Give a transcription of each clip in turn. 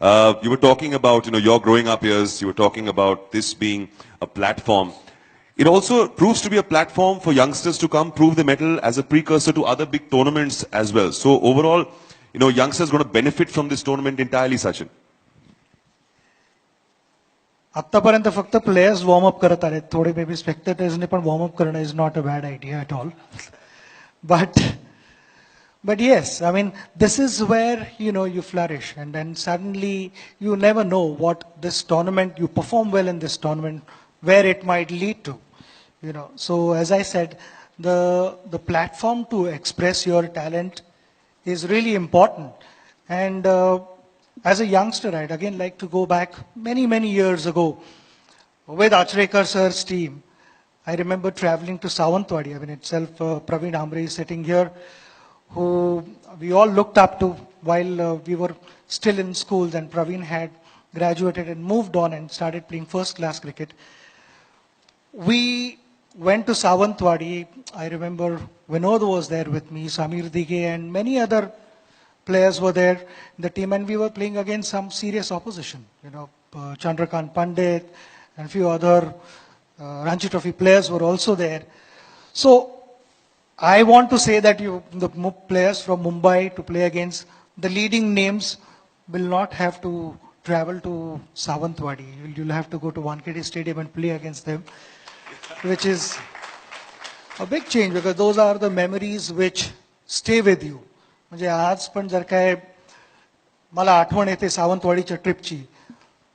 Uh, you were talking about, you know, your growing up years. You were talking about this being a platform. It also proves to be a platform for youngsters to come prove the medal as a precursor to other big tournaments as well. So overall, you know, youngsters going to benefit from this tournament entirely, Sachin. आत्तापर्यंत फक्त players warm up करत आले थोडे may be स्पेक्टेटर्सने पण warmup करणं is not a bad idea at all but but yes, I mean, this is where, you know, you flourish and then suddenly you never know what this tournament, you perform well in this tournament, where it might lead to, you know. So as I said, the, the platform to express your talent is really important. And uh, as a youngster, I'd again like to go back many, many years ago with Achrekar sir's team. I remember traveling to Savantwadi. I mean, itself, uh, Praveen Amre is sitting here who we all looked up to while uh, we were still in schools and praveen had graduated and moved on and started playing first class cricket we went to Sawantwadi. I remember Vinod was there with me, Samir Dige, and many other players were there in the team, and we were playing against some serious opposition. You know, uh, Chandrakant Pandit and a few other uh, Ranji Trophy players were also there. So I want to say that you, the Mu- players from Mumbai to play against the leading names will not have to travel to Sawantwadi. You'll, you'll have to go to Wankhede Stadium and play against them, which is a big change because those are the memories which stay with you. म्हणजे आज पण जर काय मला आठवण येते सावंतवाडीच्या ट्रिपची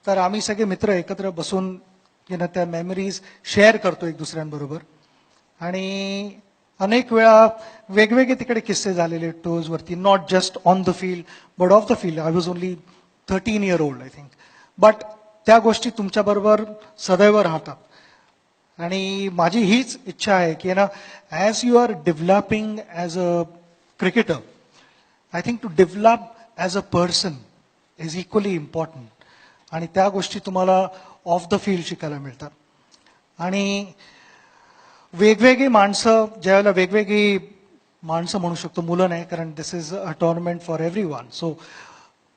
तर आम्ही सगळे मित्र एकत्र बसून you know, त्या मेमरीज शेअर करतो एक दुसऱ्यांबरोबर आणि अनेक वेळा वेगवेगळे तिकडे किस्से झालेले टूर्सवरती not just on the field but off the field I was only thirteen year old I think but त्या गोष्टी तुमच्याबरोबर सदैव राहतात. आणि माझी हीच इच्छा आहे की ना as you are developing as a cricketer I think to develop as a person is equally important आणि त्या गोष्टी तुम्हाला ऑफ द फील्ड शिकायला मिळतात. आणि वेगवेगळी माणसं ज्यावेळेला वेगवेगळी माणसं म्हणू शकतो मुलं नाही कारण this is a tournament for everyone so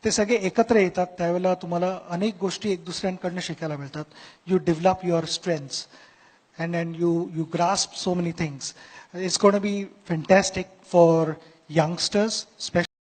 ते सगळे एकत्र येतात त्यावेळेला तुम्हाला अनेक गोष्टी एक दुसऱ्यांकडनं शिकायला मिळतात you develop your strengths and and you you grasp so many things it's gonna be fantastic for youngsters special.